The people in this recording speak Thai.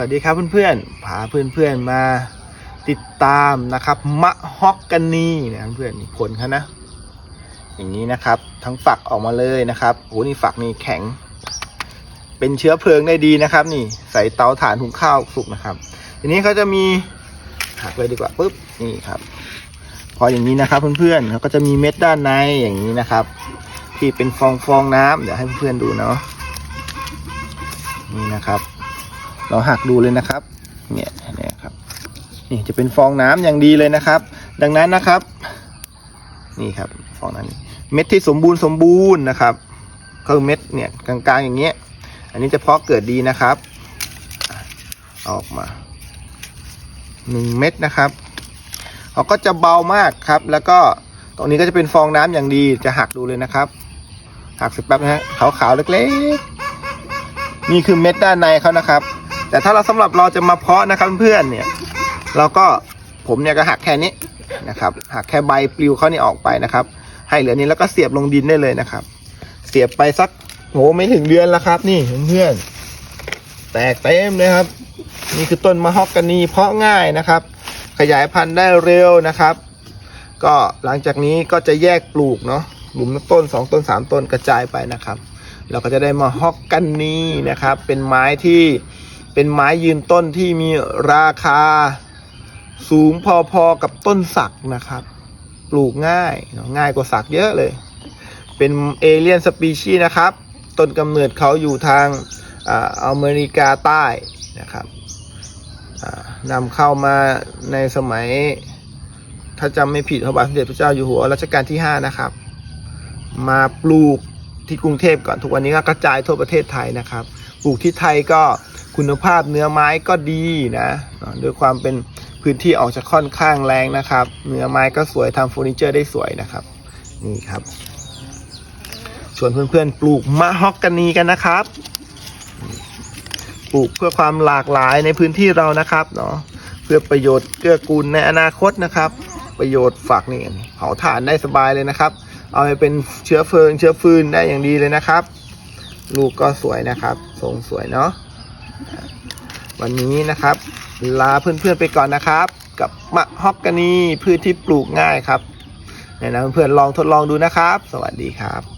วัสดีครับเพื่อนๆ พาเพื่อนๆมาติดตามนะครับมะฮอกกานีนะเพื่อนผลเขานะ อย่างนี้นะครับ ทั้งฝักออกมาเลยนะครับโอ้นี่ฝักนี่แข็ง เป็นเชื้อเพลิงได้ดีนะครับ นี่ใส่เตาถ่านหุงข้าวสุกนะครับ ทีนี้เขาจะมีหักเลยดีกว่าปุ๊บนี่ครับ พออย่างนี้นะครับเพื่อนๆเขาก็จะมีเม็ดด้านในอย่างนี้นะครับ ที่เป็นฟองฟองน้ำเดี๋ยวให้เพื่อนๆดูเนาะนี่นะครับ เราหักดูเลยนะครับ เนี่ยนี่ครับ นี่จะเป็นฟองน้ำอย่างดีเลยนะครับ ดังนั้นนะครับ นี่ครับฟองน้ำเม็ดที่สมบูรณ์สมบูรณ์นะครับคือเม็ดเนี่ยกลางๆอย่างเงี้ย อันนี้จะเพาะเกิดดีนะครับ ออกมาหนึ่งเม็ดนะครับเขาก็จะเบามากครับ แล้วก็ตรงนี้ก็จะเป็นฟองน้ำอย่างดีจะหักดูเลยนะครับ หักเสร็จแป๊บนะฮะขาวๆเล็กๆ นี่คือเม็ดด้านในเขานะครับ แต่ถ้าเราสำหรับเราจะมาเพาะนะครับเพื่อนเนี่ยเราก็ผมเนี่ยก็หักแค่นี้นะครับหักแค่ใบปลิวเขานี่ออกไปนะครับ ให้เหลือนี้แล้วก็เสียบลงดินได้เลยนะครับ เสียบไปสักโหไม่ถึงเดือนแล้วครับ นี่เพื่อนแตกเต็มเลยครับ นี่คือต้นมะฮอกกานีเพาะง่ายนะครับ ขยายพันธุ์ได้เร็วนะครับ ก็หลังจากนี้ก็จะแยกปลูกเนาะหลุมต้นสองต้นสามต้นกระจายไปนะครับ เราก็จะได้มาฮอกกันนีนะครับ เป็นไม้ที่ เป็นไม้ยืนต้นที่มีราคาสูงพอๆกับต้นสักนะครับ ปลูกง่ายง่ายกว่าสักเยอะเลย เป็นเอเลียนสปีชีส์นะครับ ต้นกำเนิดเขาอยู่ทางอเมริกาใต้นะครับนำเข้ามาในสมัย ถ้าจำไม่ผิดพระบาทสมเด็จพระเจ้าอยู่หัวรัชกาลที่ 5 นะครับ มาปลูกที่กรุงเทพก่อนทุกวันนี้ก็กระจายทั่วประเทศไทยนะครับ ปลูกที่ไทยก็ คุณภาพเนื้อไม้ก็ดีนะเนอะด้วยความเป็นพื้นที่ออกจะค่อนข้างแรงนะครับ เนื้อไม้ก็สวยทำเฟอร์นิเจอร์ได้สวยนะครับ นี่ครับ ชวนเพื่อนๆปลูกมะฮอกกานีกันนะครับ ปลูกเพื่อความหลากหลายในพื้นที่เรานะครับเนาะเพื่อประโยชน์เกื้อกูลในอนาคตนะครับ ประโยชน์ฝักนี่เผาถ่านได้สบายเลยนะครับ เอาไปเป็นเชื้อเพลิงเชื้อฟืนได้อย่างดีเลยนะครับ ลูกก็สวยนะครับ ทรงสวยเนาะ วันนี้นะครับ ลาเพื่อนๆไปก่อนนะครับ กับมะฮอกกานีพืชที่ปลูกง่ายครับแนะนำเพื่อนๆลองทดลองดูนะครับ สวัสดีครับ